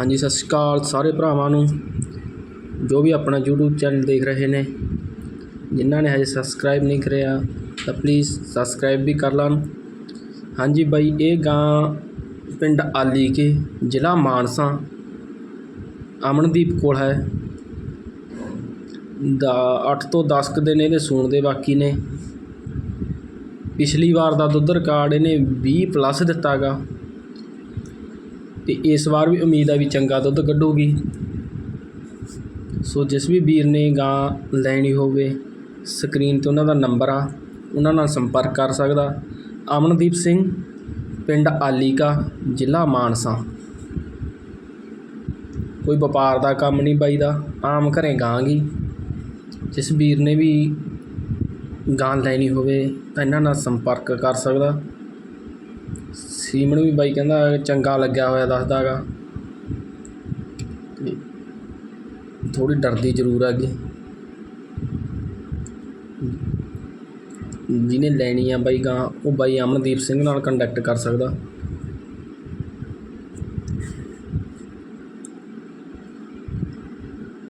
ਹਾਂਜੀ, ਸਤਿ ਸ਼੍ਰੀ ਅਕਾਲ ਸਾਰੇ ਭਰਾਵਾਂ ਨੂੰ, ਜੋ ਵੀ ਆਪਣਾ YouTube ਚੈਨਲ ਦੇਖ ਰਹੇ ਨੇ, ਜਿਨ੍ਹਾਂ ਨੇ ਹਜੇ ਸਬਸਕ੍ਰਾਈਬ ਨਹੀਂ ਕਰਿਆ, ਤਾਂ ਪਲੀਜ਼ ਸਬਸਕ੍ਰਾਈਬ ਵੀ ਕਰ ਲੈਣ। ਹਾਂਜੀ ਬਾਈ, ਇਹ ਗਾਂ ਪਿੰਡ ਆਲੀ ਕੇ ਜ਼ਿਲ੍ਹਾ ਮਾਨਸਾ, ਅਮਨਦੀਪ ਕੋਲ ਹੈ। ਦਾ 8 ਤੋਂ 10 ਕੁ ਦਿਨ ਇਹਦੇ ਸੂਣ ਦੇ ਬਾਕੀ ਨੇ। ਪਿਛਲੀ ਵਾਰ ਦਾ ਦੁੱਧ ਰਿਕਾਰਡ ਇਹਨੇ 20 ਪਲੱਸ ਦਿੱਤਾ ਗਾ ਤੇ ਇਸ ਵਾਰ ਵੀ ਉਮੀਦ ਆ ਵੀ ਚੰਗਾ ਦੁੱਧ ਕੱਢੂਗੀ। ਸੋ ਜਿਸ ਵੀ ਵੀਰ ਨੇ ਗਾਂ ਲੈਣੀ ਹੋਵੇ, ਸਕਰੀਨ ਤੇ ਉਹਨਾਂ ਦਾ ਨੰਬਰ ਆ, ਉਹਨਾਂ ਨਾਲ ਸੰਪਰਕ ਕਰ ਸਕਦਾ। ਅਮਨਦੀਪ ਸਿੰਘ, ਪਿੰਡ ਆਲੀਕਾ, ਜ਼ਿਲ੍ਹਾ ਮਾਨਸਾ। ਕੋਈ ਵਪਾਰ ਦਾ ਕੰਮ ਨਹੀਂ ਬਾਈ ਦਾ, ਆਮ ਘਰੇ ਗਾਂਗੀ ਜਿਸ ਵੀਰ ਨੇ ਵੀ ਗਾਂ ਲੈਣੀ ਹੋਵੇ, ਤਾਂ ਇਹਨਾਂ ਨਾਲ ਸੰਪਰਕ ਕਰ ਸਕਦਾ। ਸੀਮਣ ਵੀ ਬਾਈ ਕਹਿੰਦਾ ਚੰਗਾ ਲੱਗਿਆ ਹੋਇਆ ਦੱਸਦਾ ਗਾ ਥੋੜ੍ਹੀ ਡਰਦੀ ਜ਼ਰੂਰ ਹੈਗੀ। ਜਿਹਨੇ ਲੈਣੀ ਆ ਬਾਈ ਗਾਂ ਉਹ ਬਾਈ ਅਮਨਦੀਪ ਸਿੰਘ ਨਾਲ ਕੰਟੈਕਟ ਕਰ ਸਕਦਾ।